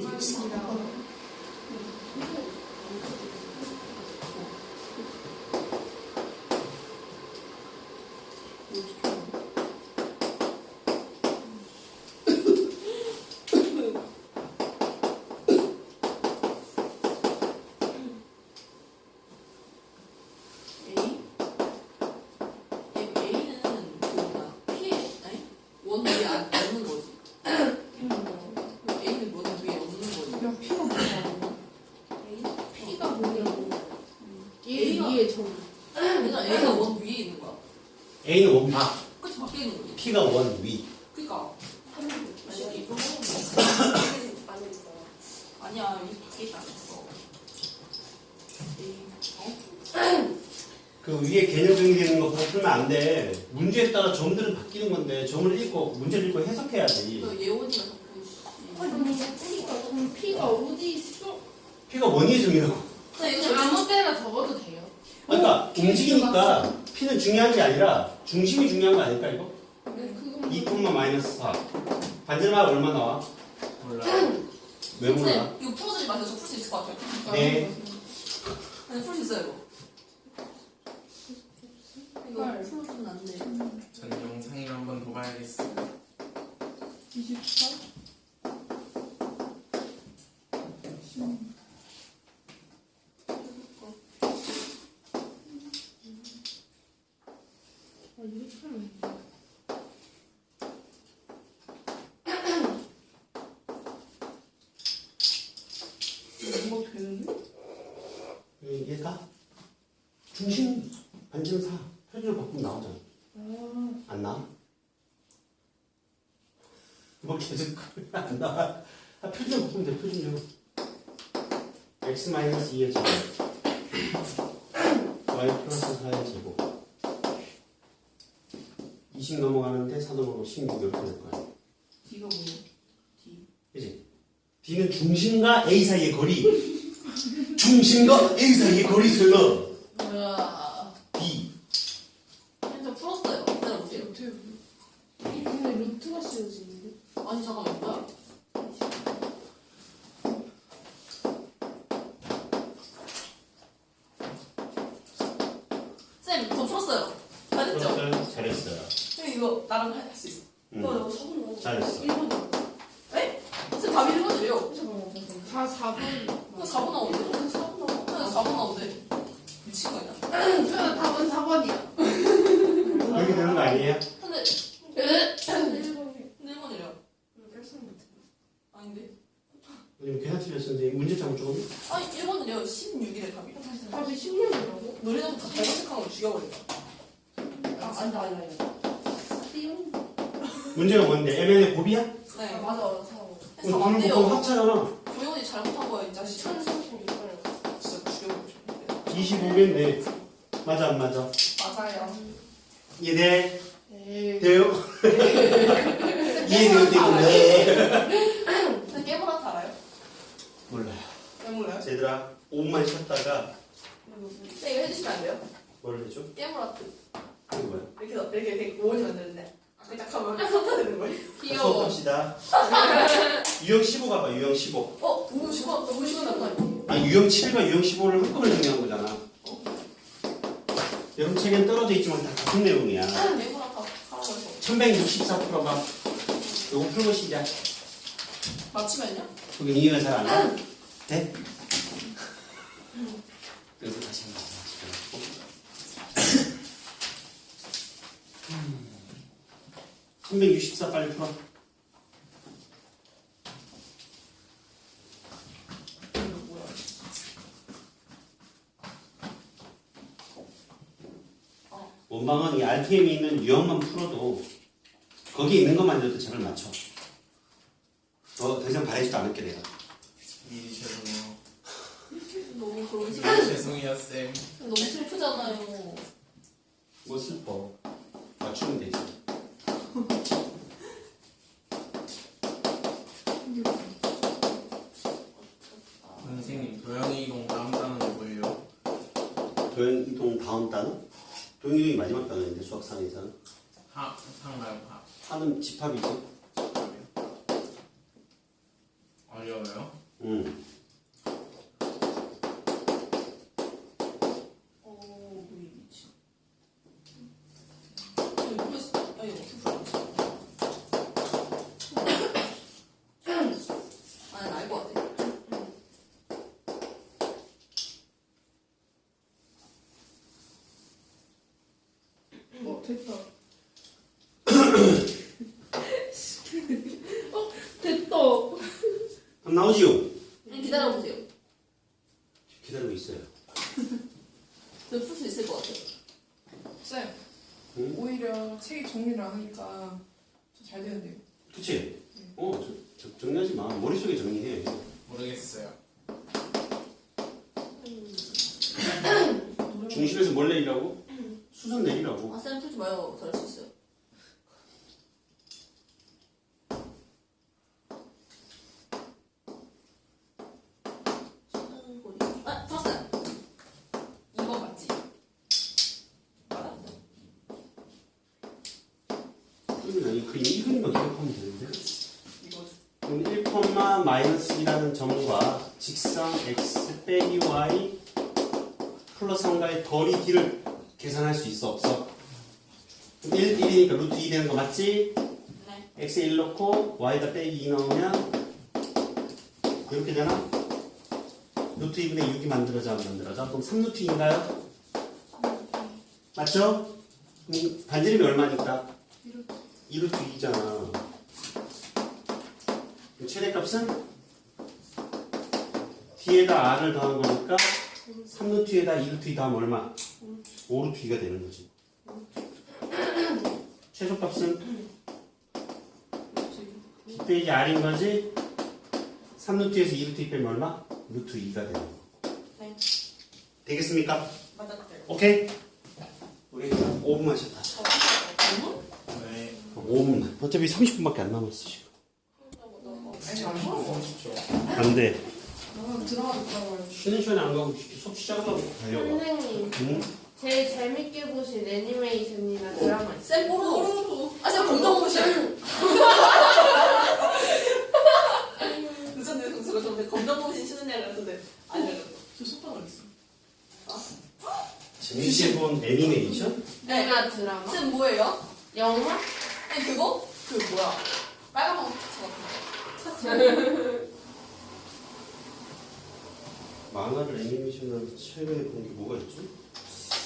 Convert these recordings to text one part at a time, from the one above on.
你傻吗？ 그 위에 개념 정의되는 거 풀면 안 돼. 문제에 따라 점들은 바뀌는 건데 점을 읽고 문제를 읽고 해석해야지. 그 예원이가 자꾸 씨. 그럼 피가 어디 있어? P가. 근데 이거 그냥 아무 때나 적어도 돼요. 그러니까 움직이니까 P는 중요한 게 아니라 중심이 중요한 거 아닐까 이거? 네, 그건 2, 마이너스 4. 반절만 얼마 나와? 몰라요. 왜 몰라? 근데 이거 풀어주지 마세요. 저 풀 수 있을 것 같아요. 네. 아니 풀 수 있어요 이거. 이거 헐. 풀어주면 안 돼. 전 영상이나 한번 더 봐야겠어요. 24? 아, 이렇게 하면 돼. 뭐 되는데? 이게 다 중심 반절 4. 표 16 x-2의 제곱 y 플러스 4의 제곱. 20 넘어가는데 4 넘어가고 16 이렇게 될 거야 D가 뭐야? D. 그지? D는 중심과 A 사이의 거리. 중심과 A 사이의 거리 수요 풀었어요. 잘했죠? 풀었어요? 잘했어요. 쌤 이거 나랑 할 수 있어. 응. 너 이거 사본 거. 잘했어. 1번. 에? 쌤 답이 1번이래요. 잠깐만, 잠깐만. 다 4번. 그거 4번 나오는데? 4번 나오는데? 4번 나오는데? 미친 거 아니야? 저는 답은 4번이야. 이렇게 되는 거 아니에요? 근데 1번이. 근데 1번이래요. 아닌데? 왜냐면 계산 틀렸었는데 문제 잘못 적었네? 아니 1번이래요. 16일에 답이. 답이 10년이라고? 너네는 다 잘못 체크한 걸 죽여버린다. 아, 아니다, 아니다, 아니다. 띠용. 문제가 뭔데? MN의 곱이야? 네. 아, 맞아, 맞아. 4번. 해서 그럼 안 둘 돼요. 곱하면 합차잖아. 조용히 잘못한 거야 이 자식. 1036번이라고. 진짜 죽여보고 싶은데. 25개인데 맞아 안 맞아? 맞아요. 이해돼? 에이. 돼요? 이해돼요? 되고 네 근데 깨물한테 알아요? 몰라요 왜 몰라요? 쟤들아 5분만 쉬었다가 네 이거 해주시면 안 돼요? 뭘 해줘? 깨물한테 그게 뭐야? 이렇게 넣- 이렇게 이렇게 모으지 만드는데 그딱 하면 딱 섞어지는 거예요. 수업합시다 유형 15 가봐 유형 15 어? 너무 쉬워 너무 거 아니야? 아니 유형 7과 유형 15를 한꺼번에 정리한 거잖아 여러분 책엔 떨어져 있지만 다 같은 내용이야 깨물한테 하라고 해서 1164 풀어봐 요거 풀고 시작 맞추면요? 그게 이해가 잘 안 가? 돼? 그래서 다시 한번 마시고 364 빨리 풀어 이거 뭐야? 원방은 이 RTM에 있는 유형만 풀어도 거기에 있는 것만 해도 답을 맞춰 더, 더 이상 바라지도 않을게 내가 미리 죄송해요. 너무 그런 미리 식으로 죄송해요 쌤. 너무 슬프잖아요. 뭐 슬퍼 수학 3에서는 하 상가요 하. 하는 집합이죠 어려워. 어려워요? 음. 어, 우리 미치. 이거 모르겠어. 아, 이거 어떻게 풀어야지? 아니, 알것 같아. 어 됐다. 어 됐다. 그럼 나오지요? 그냥 기다려보세요. 기다리고 있어요. 저 풀 수 있을 것 같아요. 쌤 응? 오히려 책 정리를 안 하니까 더 잘 되는데요. 그치? 어, 저, 저, 정리하지 마. 머릿속에 정리해. 모르겠어요. 중심에서 뭘 내리라고? 수선 내리라고. 아, 쌤 풀지 마요. 잘할 수 있어요. 아, 풀었어요. 2번 맞지? 맞았네. 그러면 아니, 그림 이 그림만 기억하면 되는데. 이거지. 그럼 1, 마이너스 2라는 점과 직선 x 빼기 y 플러스 3과의 덜이 d를 계산할 수 있어 없어? 1, 1이니까 루트 2 되는 거 맞지? 네. x 1 넣고 y에다 빼기 2 넣으면 이렇게 되나? 루트 2분의 6이 만들어져 안 만들어져? 그럼 3루트 2인가요? 맞죠? 그럼 반지름이 얼마니까? 2루트 2잖아 최대값은 뒤에다 r을 더한 거니까 3루트에다 2루트 2 더하면 얼마? 5루트 2가 되는 거지 최소값은 b 빼기 r인 거지 3루트에서 2루트 2 빼면 얼마? 루트 2가 되는 거 네. 되겠습니까? 맞았대요. 오케이? 우리 5분만 쉬었다 너무? 네. 5분만 어차피 30분밖에 안 남았어 지금 아니 안아 드라마도 들어가요. 쉬는 시간에 안 가고 수업 시작하려고 달려가 선생님, 응? 제일 재밌게 보신 애니메이션이나 드라마 있어요? 쌤 뽀로로. 아, 쌤 같은데. 안. 저 속박을 있어. 재밌게 본 애니메이션? 네. 영화 드라마? 쌤 뭐예요? 영화? 아니, 그거? 그 뭐야. 빨간 망 차트 같은 거. 만화를 애니메이션으로 최근에 본 게 뭐가 있죠?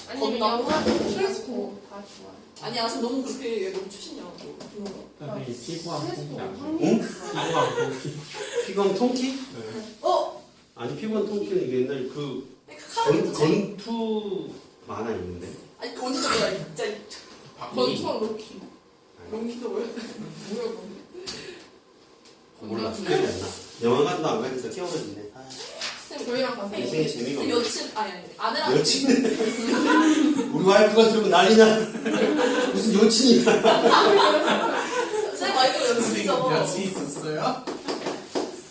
아니면 건너? 영화도 트랜스포. 다 좋아요. 아니, 아, 쌤 너무 그렇게 너무 추신냐고. 피부한 트랜스포 콩이 응? 피부한 콩이. 피검 통키? 네. 어? 아니 피검 통키는 이게 옛날 그그 건? 건투 만화 있는데 아니, 그 언제 저거야, 진짜. 건투와 로키. 롱기도 뭐야? 뭐야 뭐. 몰라 생각이 안 나. 영화관도 안 가니까 끼어버리네. 아, 쌤, 저희랑 가서 인생에 재미가 쌤 없네. 여친, 아니, 아니, 아내랑. 여친 우리 와이프가 들으면 난리나. 무슨 여친이야? 쌤 와이프가 여친이죠. 여친 있었어요?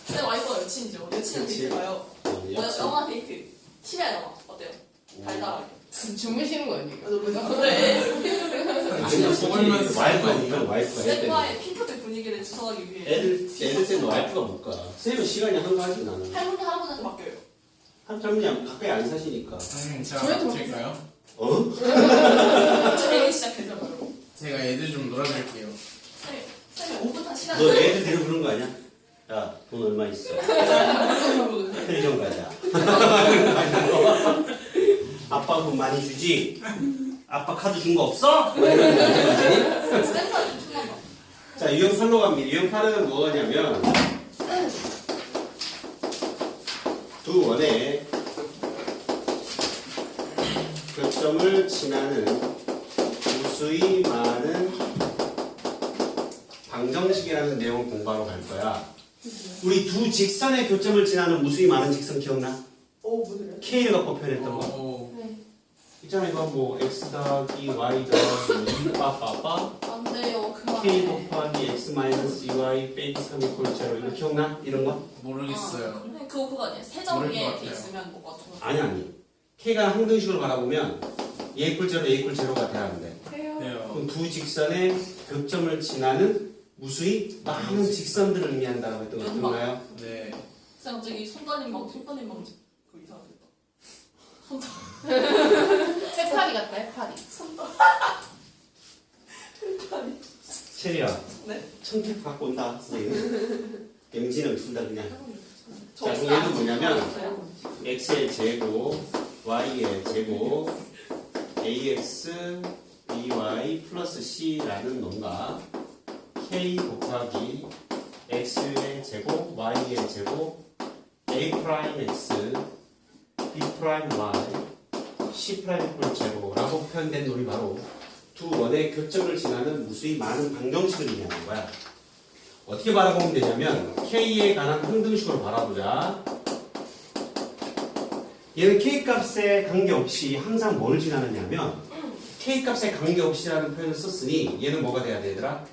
쌤 와이프가 여친이죠. 여친은 그치. 데이트 가요. 어, 여친. 영화 데이트. 심야 영화. 어때요? 달달하게. 주무시는 거 아니에요? 그래. 아니, 먹으면서 와이프가 사는 못 가. 와이프가 애 때문에. 쌤과의 핑크빛 분위기를 주선하기 위해 애들 애들 와이프가 못 가. 쌤은 시간이 한가하지 나는. 할머니 할아버지한테 맡겨요. 한 젊은이 가까이 안 사시니까. 선생님 제가 저희도 맡을까요? 어? 저희 시작해서 바로. 제가 애들 좀 놀아줄게요. 쌤, 쌤이 5분 한 시간. 너 애들 데리고 그런 거 아니야? 야, 돈 얼마 있어? 편의점 가자. 아빠 돈 많이 주지? 아빠 카드 준 거 없어? 뭐 이런 거. 자, 유형 8로 갑니다. 유형 8은 뭐냐면 두 원의 교점을 지나는 무수히 많은 방정식이라는 내용을 공부하러 갈 거야. 우리 두 직선의 교점을 지나는 무수히 많은 직선 기억나? 오, 뭐래요? K를 갖고 표현했던 거. 있잖아 이거 뭐 x 더하기 y 더하기 2 빠빠빠 안 돼요. k 그만해. 곱하기 x 마이너스 2y 빼기 3 이퀄 제로 이거 기억나? 이런 거? 모르겠어요. 아, 그거 그거 아니에요. 세점 모를 위에 것 이렇게 같아요. 있으면 뭐가 좀. 아니 아니 k가 항등식으로 바라보면 a 이퀄 제로 a 이퀄 제로가 돼야 하는데 해요. 네요. 그럼 두 직선의 교점을 지나는 무수히 많은 직선들을 의미한다고 했던 거 기억나요? 네. 쌤 갑자기 손다림 방 손다림 방그 이상하겠다. 손다 해파리 같다 해파리. 체리야. 네. 청첩 갖고 온다. 선생님. 영지는 둘다 그냥. 저 자, 그럼 얘는 뭐냐면 x의 제곱, y의 제곱, ax, by 플러스 c라는 놈과 k 곱하기 x의 제곱, y의 제곱, a 프라임 x, b 프라임 y, c 프라임 뿔 제곱라고 표현된 놈이 바로 두 원의 교점을 지나는 무수히 많은 방정식을 의미하는 거야. 어떻게 바라보면 되냐면 k에 관한 항등식으로 바라보자. 얘는 k 값에 관계없이 항상 뭘 지나느냐면 k 값에 관계없이라는 표현을 썼으니 얘는 뭐가 돼야 되더라?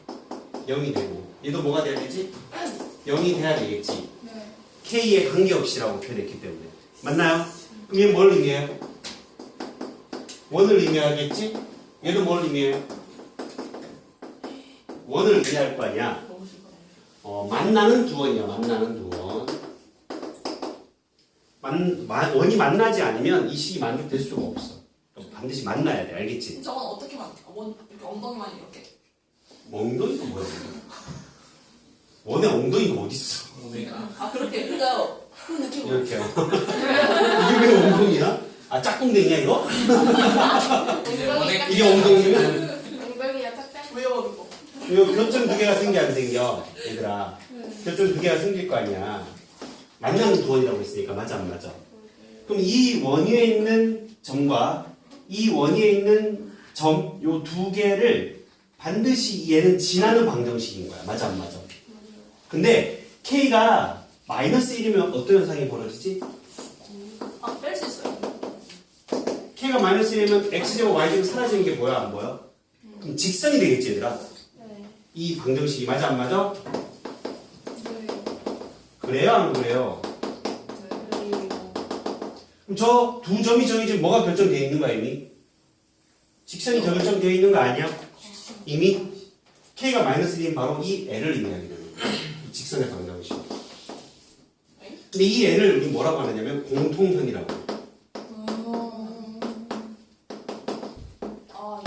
0이 되고 얘도 뭐가 돼야 되지? 0이 돼야 되겠지. 네. k에 관계없이라고 표현했기 때문에 맞나요? 얘는 뭘 의미해요? 원을 의미하겠지? 얘도 뭘 의미해요? 원을 의미할 거 아니야. 어, 만나는 두 원이야, 만나는 두 원. 만, 만- 원이 만나지 않으면 이 식이 만족될 수가 없어. 반드시 만나야 돼, 알겠지? 저건 어떻게 만? 원 이렇게 엉덩이만 이렇게. 엉덩이가 뭐야? 원의 엉덩이가 어딨어? 아 그렇게 그니까 이렇게요. 이게 왜 엉덩이야? 아, 짝꿍댕이야, 이거? 이제 이게 엉덩이면? 엉덩이야 짝짝. 왜요 이거? 이거 교점 두 개가 생겨, 안 생겨? 얘들아. 교점 두 개가 생길 거 아니야. 만나는 두 원이라고 했으니까, 맞아, 안 맞아? 그럼 이 원위에 있는 점과 이 원위에 있는 점, 요 두 개를 반드시 얘는 지나는 방정식인 거야. 맞아, 안 맞아? 근데 K가 마이너스 1이면 어떤 현상이 벌어지지? 아 뺄 수 있어요. K가 마이너스 1이면 X제곱 Y제곱 사라지는 게 뭐야, 안 보여? 그럼 직선이 되겠지, 얘들아. 네. 이 방정식이 맞아, 안 맞아? 네. 그래요, 안 그래요? 그리고 그럼 저 두 점이 정해지면 뭐가 결정되어 있는 거야, 이미? 직선이 결정되어 있는 거 아니야? 이미? K가 마이너스 1인 바로 이 L을 의미하게 되는 거야. 이 직선의 방정식. 근데 이 L을 우리 뭐라고 하느냐면 공통현이라고 해. 아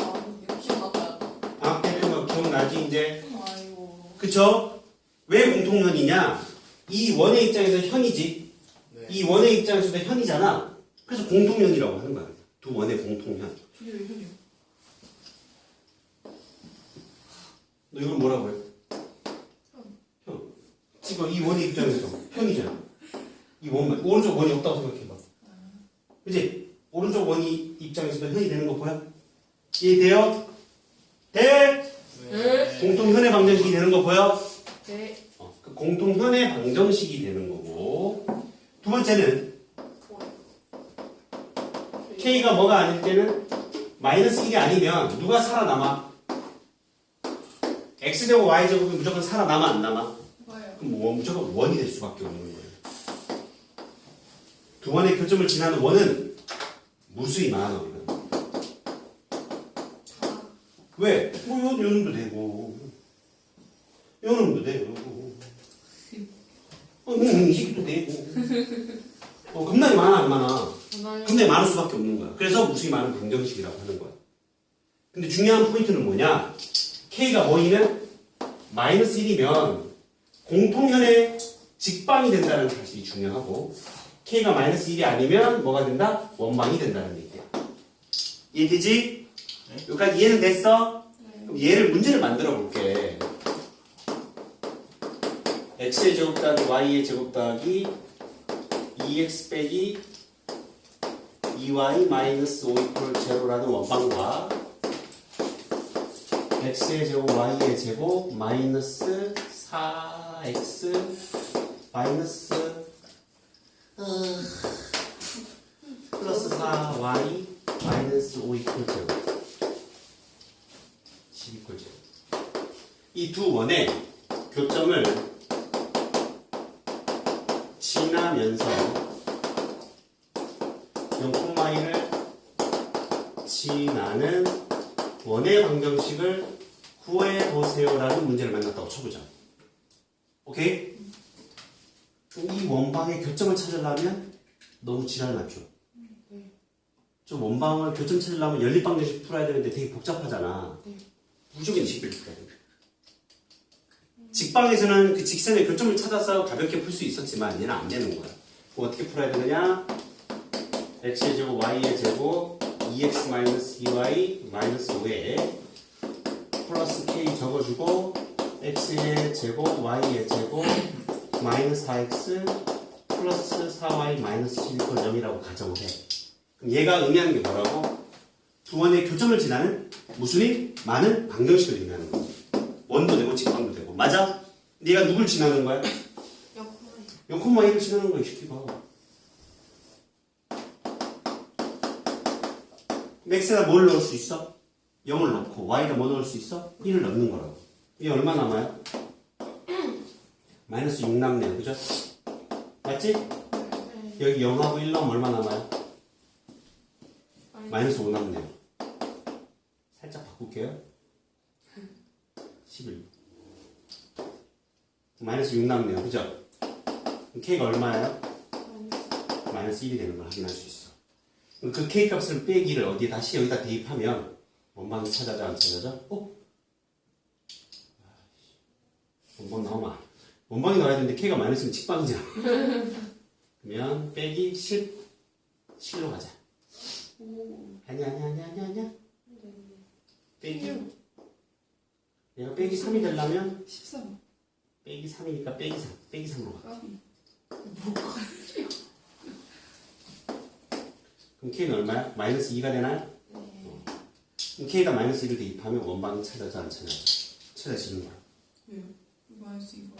기억났다. 아, 그거 기억나지, 이제? 아이고. 그쵸? 왜 공통현이냐? 이 원의 입장에서 현이지. 네. 이 원의 입장에서도 현이잖아. 그래서 공통현이라고 하는 거야. 두 원의 공통현. 저게 왜 현이요? 너 이걸 뭐라고 해? 현. 지금 이 원의 입장에서 현이잖아. 이 원만 오른쪽 원이 없다고 생각해봐. 그지? 오른쪽 원이 입장에서도 현이 되는 거 보여? 이해돼요? 돼? 네. 공통현의 방정식이 되는 거 보여? 네. 어, 그 공통현의 방정식이 되는 거고 두 번째는 k가 뭐가 아닐 때는 마이너스 1이 아니면 누가 살아남아? x제곱 y제곱이 무조건 살아남아 안 남아? 그럼 뭐 무조건 원이 될 수밖에 없는 거예요. 두 원의 교점을 지나는 원은 무수히 많아. 우리는. 왜? 뭐 요, 요 놈도 되고 요 놈도 되고 어, 응, 이 새끼도 되고 어, 겁나게 많아 안 많아? 전화요. 근데 많을 수밖에 없는 거야. 그래서 무수히 많은 방정식이라고 하는 거야. 근데 중요한 포인트는 뭐냐? K가 뭐이면 마이너스 1이면 공통현의 직방이 된다는 사실이 중요하고 K가 마이너스 1이 아니면 뭐가 된다? 원방이 된다는 얘기야. 이해되지? 네. 여기까지 이해는 됐어? 그럼 얘를 문제를 만들어 볼게. x의 제곱 더하기 y의 제곱 더하기 2x 빼기 2y 마이너스 5 이퀄 제로라는 원방과 x의 제곱 y의 제곱 마이너스 4x 마이너스 어, 플러스 4y 마이너스 5 이퀄 제로 10 이퀄 제로 이두 원의 교점을 지나면서 0,1을 지나는 원의 방정식을 구해 보세요라는 문제를 만났다고 쳐보자. 오케이? 이 원방의 교점을 찾으려면 너무 지랄 났죠. 좀 원방을 교점 찾으려면 연립방 정식 풀어야 되는데 되게 복잡하잖아. 무조건 식을 풀어야 돼. 직방에서는 그 직선의 교점을 찾아서 가볍게 풀 수 있었지만 얘는 안 되는 거야. 그거 어떻게 풀어야 되느냐? x의 제곱 y의 제곱 2x 마이너스 2y 마이너스 5에 플러스 k 적어주고 x의 제곱 y의 제곱 마이너스 4x 플러스 4y 마이너스 7 이퀄 0이라고 가정을 해. 얘가 의미하는 게 뭐라고? 두 원의 교점을 지나는 무수히 많은 방정식을 의미하는 거야. 원도 되고 직방도 되고 맞아? 네가 누굴 지나는 거야? 여코마 0,1을 지나는 거야 이 새끼가 x에다 뭘 넣을 수 있어? 0을 넣고 y에다 뭐 넣을 수 있어? 1을 넣는 거라고 이게 얼마 남아요? 마이너스 6 남네요 그죠? 맞지? 여기 0하고 1 넣으면 얼마 남아요? 마이너스 5 남네요 살짝 바꿀게요 11 마이너스 6 남네요 그죠? k가 얼마예요? 마이너스 1이 되는 걸 확인할 수 있어. 그 k 값을 빼기를 어디에 다시 여기다 대입하면 원방이 찾아져 안 찾아져? 어? 원방 나오마. 원방이 나와야 되는데 k가 마이너스면 직방이잖아. 그러면 빼기 10 7로 가자. 아니야 아니야 아니야 아니야 아니야. 빼기 얘가 빼기 3이 되려면 13 빼기 3이니까 빼기 3 빼기 3으로 가. 까비 그럼 k는 얼마야? 마이너스 2가 되나요? 어. 그럼 k가 마이너스 1을 대입하면 원방이 찾아져 안 찾아져? 찾아지는 거야. 왜요? 마이너스 이거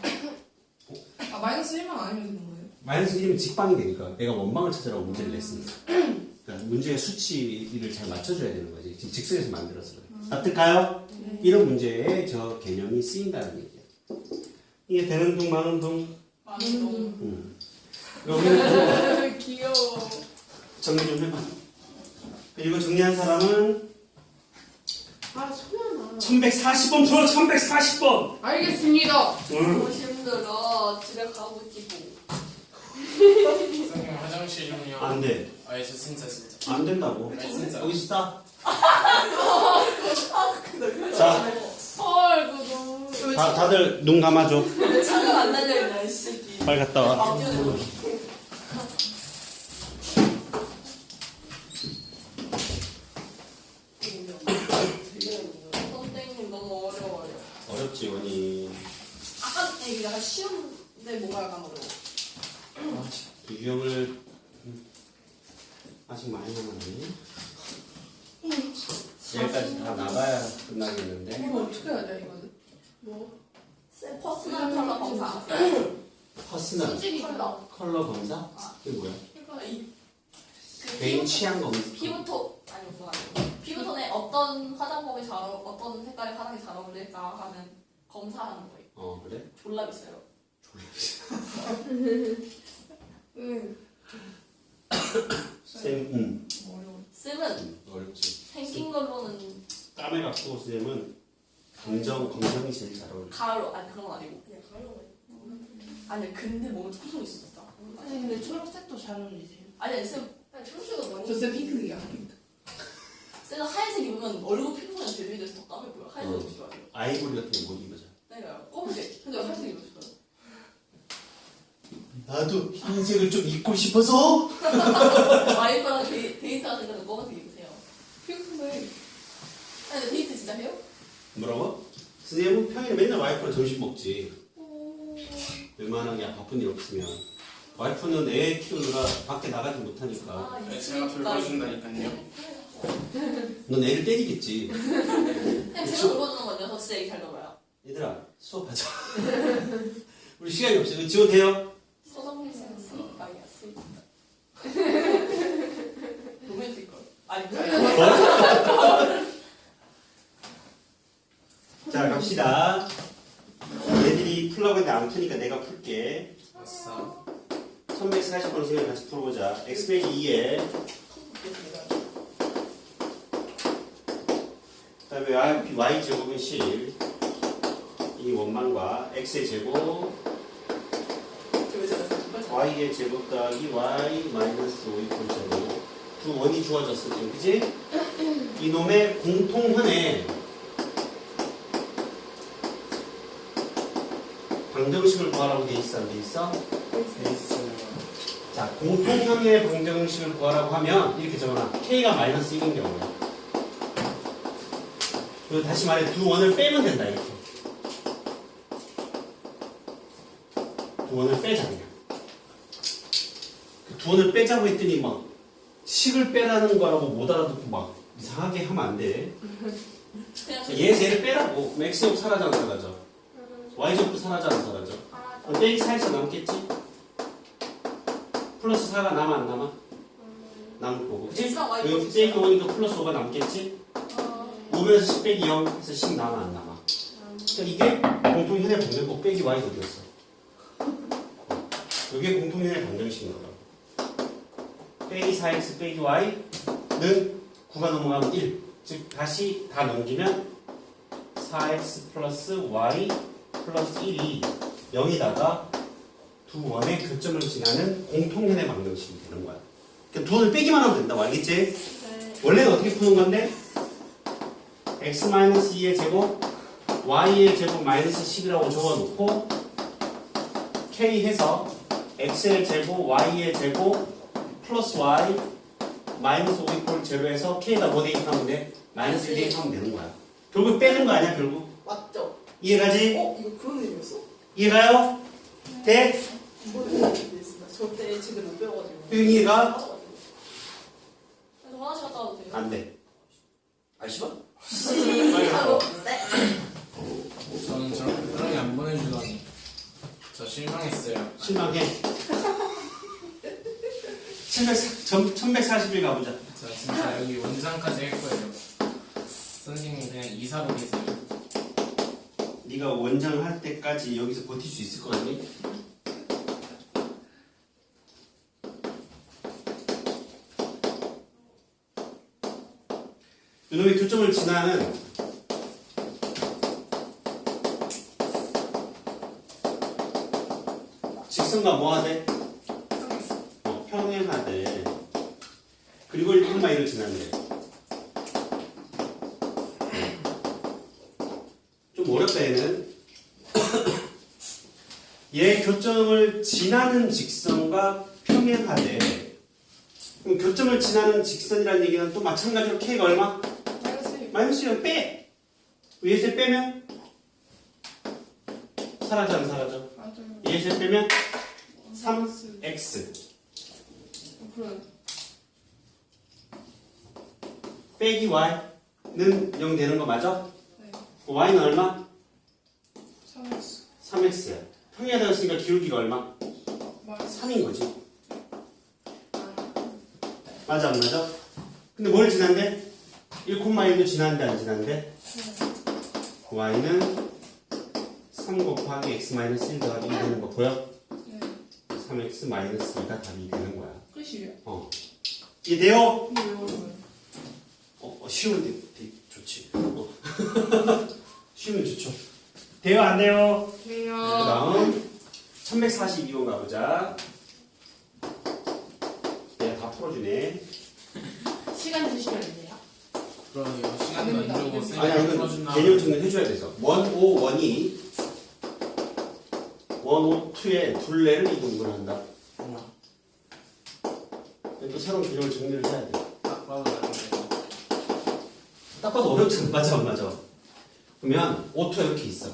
아 마이너스 1만 아니면 되는 거예요? 마이너스 1이면 직방이 되니까 내가 원방을 찾으라고 문제를 냈으니까. 그러니까 문제의 수치를 잘 맞춰줘야 되는 거지. 지금 직선에서 만들어서 그래. 납득가요? 이런 문제에 저 개념이 쓰인다는 얘기야. 이게 되는 둥 마는 둥. 많은 동 음. 여기는 귀여워 정리 좀 해봐. 그리고 정리한 사람은 아 소연아 1140번 풀어 1140번! 알겠습니다 너무 힘들어. 집에 가고 싶고. 선생님 화장실 좀요. 안 돼. 아, 저 진짜 진짜. 안 된다고. 아, 진짜. 여기 있다. 자, 헐 그거 너무 다, 다들 눈 감아줘. 왜 차가 안 달려있나, 이 새끼. 빨리 갔다 와. 아, 뛰어들어. 선생님 너무 어려워요. 어렵지, 원이. 아까 이게 약간 쉬운데 뭔가 약간 어려워. 음, 아직 많이 남았네. 여기까지 다 나가야 끝나겠는데. 이거 어떻게 해야 돼 이거는? 뭐쌤 퍼스널 컬러 검사? 퍼스널 컬러. 컬러 검사? 이게 뭐야? 그러니까 이그 개인 피부- 취향 검사. 피부톤 아니 그거 아니고 피부톤에 어떤 화장법이 잘 어, 어떤 색깔의 화장이 잘 어울릴까 하는 검사하는 거예요. 어, 그래? 졸라 비싸요. 응 쌤, 음. 어려워 쌤은 음, 어렵지. 생긴 걸로는 까매 갖고 쌤은 감정, 감정이 제일 잘 어울려. 가을로 아니 그런 건 아니고 그냥 가을로 아니 근데 뭔가 투성 있었다. 아니 근데 초록색도 잘 어울리세요 아니 아니 쌤 아니 초록색은 너무 저쌤 핑크색이야 핑크 쌤은 하얀색 입으면 얼굴 피부가 대비돼서 더 까매 보여. 하얀색 어. 입지 마세요. 아이보리 같은 거 못 입어줘. 내가 검은색 근데 왜 하얀색 입었어요? 나도 흰색을 좀 입고 싶어서. 와이프랑 데이, 데이트 하실 때는 검은색 입으세요. 핑크색 아니 근데 데이트 진짜 해요? 뭐라고? 선생님은 평일에 맨날 와이프랑 점심 먹지. 웬만하게 바쁜 일 없으면. 와이프는 애 키우느라 밖에 나가지 못하니까. 아, 네, 제가 돌봐준다니까요. 넌 애를 때리겠지. 쌤 제가 돌봐주는 건요. 저 진짜 얘기 잘 들어요. 얘들아, 수업하자. 우리 시간이 없어. 이거 지원 돼요? 서정민 쌤은 스윗가이야 스윗. 아니? 자, 갑시다. 얘들이 풀라고 했는데 안 푸니까 내가 풀게. 아싸. 1140번 시간 같이 풀어보자. x 빼기 2에 그다음에 y, y 제곱은 10. 이 원망과 x의 제곱 저왜 저랬어? y의 제곱 더하기 y 마이너스 5 이퀄 제곱 두 원이 주어졌어 지금. 그지? 이놈의 공통현의 방정식을 구하라고 돼 있어 안 돼 있어? 베이스 자 공통현의 방정식을 구하라고 하면 이렇게 적어놔. K가 마이너스 1인 경우야 그리고 다시 말해 두 원을 빼면 된다 이렇게. 두 원을 빼자 그냥. 그 두 원을 빼자고 했더니 막 식을 빼라는 거라고 못 알아듣고 막 이상하게 하면 안돼 그냥 얘 쟤를 빼라고 x제곱 사라져 안 사라져 y제곱도 사라져 안 사라져 그럼 빼기 4에서 남겠지? 플러스 4가 남아 안 남아? 남을 거고 그치? X랑 Y 여기 빼기 5니까 플러스 5가 남겠지? 어, 5에서 10 빼기 0 해서 10 남아 안 남아 그러니까 이게 공통현의 방정식 빼기 y 어디였어? 이게 공통현의 방정식인 거라고 빼기 4x 빼기 y는 9가 넘어가면 1. 즉 다시 다 넘기면 4x 플러스 y 플러스 1이 0이다가 두 원의 교점을 지나는 공통현의 방정식이 되는 거야. 그러니까 두 원을 빼기만 하면 된다고 알겠지? 네. 원래는 어떻게 푸는 건데? x-2의 제곱 y의 제곱 마이너스 10이라고 적어놓고 k 해서 x의 제곱 y의 제곱 플러스 y 마이너스 5 이퀄 제로에서 k가 뭐 대입하면 돼? 마이너스 1 대입하면 되는 거야 결국 빼는 거 아니야 결국 맞죠? 이해가지? 어? 이거 그런 의미였어? 이해가요? 돼? 이거는 의미였습니다. 절대 책을 못 배워가지고. 흥이가? 맞아가지고. 그래서 화장실 갔다 와도 돼요? 안 돼 아 싫어? 하고 네. 저는 저렇게 편하게 안 보내주더니 저 실망했어요 실망해 1141 가보자 저 진짜 여기 원장까지 할 거예요 선생님 그냥 이사로 계세요 네가 원장 할 때까지 여기서 버틸 수 있을 것 같니? 이놈의 교점을 지나는 직선과 뭐 하대? 그리고 1,1을 지난대. 좀 어렵다 얘는 얘 교점을 지나는 직선과 평행하대 그럼 교점을 지나는 직선이라는 얘기는 또 마찬가지로 k가 얼마? 마이너스 1. 마이너스 1을 빼 위에서 빼면 사라져 안 사라져? 맞아요. 위에서 빼면 삼. 마이너스. x 어, 그래. 빼기 y는 0 되는 거 맞아? 네. y는 얼마? 3x. 3x야 평행하다였으니까 기울기가 얼마? 마이너스. 3인 거지 맞아 안 맞아? 근데 뭘 지난대? 1,1도 지난대 안 지난대? y는 3 곱하기 x 마이너스 1 더하기 2 되는 거 보여? 네. 3x 마이너스 2가 답이 되는 거야 끝이에요. 어 이해돼요? 왜 어, 어 쉬운데 되게 좋지. 어. 쉬우면 좋죠. 돼요 안 돼요? 그 돼요. 다음 1142번 가보자. 내가 다 풀어주네. 시간 주시면 안 돼요? 그러네요. 시간도 안. 주고 아니 쌤이 아니 풀어준다. 개념 정리 해줘야 돼서. 원, 오, 원이 원, 오, 투의 둘레를 이동을 한다. 어머, 또 새로운 개념을 정리를 해야 돼. 딱 봐도 나는데 딱 봐도 어렵잖아 맞아 안 맞아 그러면 오토 이렇게 있어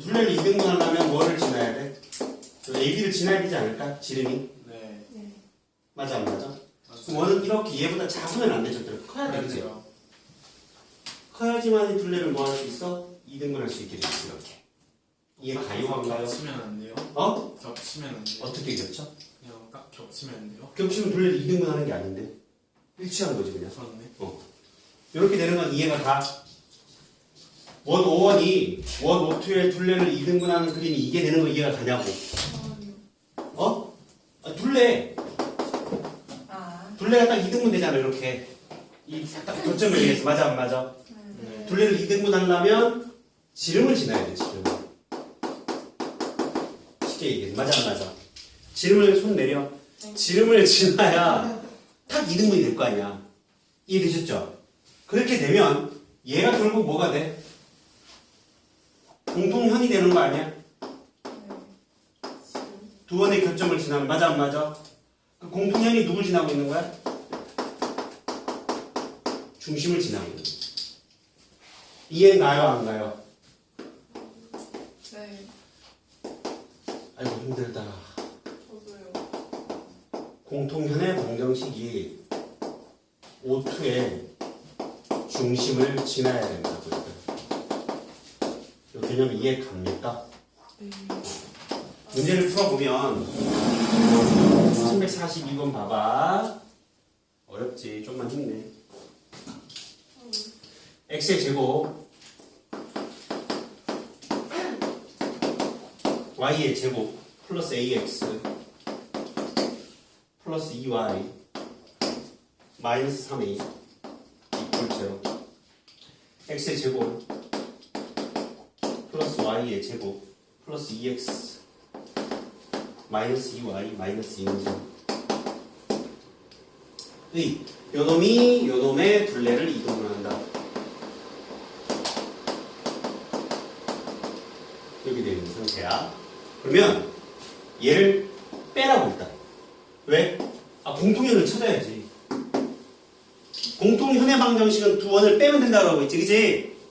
둘레를 이등분 하려면 뭐를 지나야 돼? 저 AB를 지나야 되지 않을까? 지름이 네 맞아 안 맞아? 그럼 원은 이렇게 얘보다 작으면 안 돼, 절대로 커야? 그렇죠. 커야지만 이 둘레를 뭐 할 수 있어? 이등분 할 수 있게 돼 있어, 이렇게 이해 가요 안 가요? 겹치면 안 돼요? 어? 겹치면 안 돼요? 어떻게 겹쳐? 그냥 딱 겹치면 안 돼요? 겹치면 둘레를 이등분 하는 게 아닌데 일치한 거지 그냥 그렇네 이렇게 되는 건 이해가 가. 원 5원이 원 5투의 둘레를 이등분하는 그림이 이게 되는 거 이해가 가냐고. 어? 아, 둘레. 아. 둘레가 딱 이등분 되잖아, 이렇게. 이딱 교점에 의해서. 맞아, 안 맞아? 네 둘레를 이등분 하려면 지름을 지나야 돼, 지름. 쉽게 얘기해. 맞아, 안 맞아. 지름을 손 내려. 지름을 지나야 딱 이등분이 될 거 아니야. 이해되셨죠? 그렇게 되면 얘가 결국 뭐가 돼? 공통현이 되는 거 아니야? 두 번의 교점을 지나면 맞아 안 맞아? 그 공통현이 누굴 지나고 있는 거야? 중심을 지나고 있는 거야. 이해 가요 안 가요? 네. 아이고 힘들다. 공통현의 방정식이 O2의 중심을 지나야 했거든. 이 개념 이해 갑니까? 네. 문제를 풀어보면 342번 봐봐. 어렵지. 좀만 힘내. x의 제곱 y의 제곱 플러스 ax 플러스 2y 마이너스 3a 이퀄 제로 x의 제곱 플러스 y의 제곱 플러스 2x 마이너스 2y 마이너스 2는 의 요놈이 요놈의 둘레를 이동을 한다. 이렇게 되어 있는 상태야. 그러면 얘를 빼라고 일단 왜? 아 공통현을 방정식은 두 원을 빼면 된다고 했지 그지?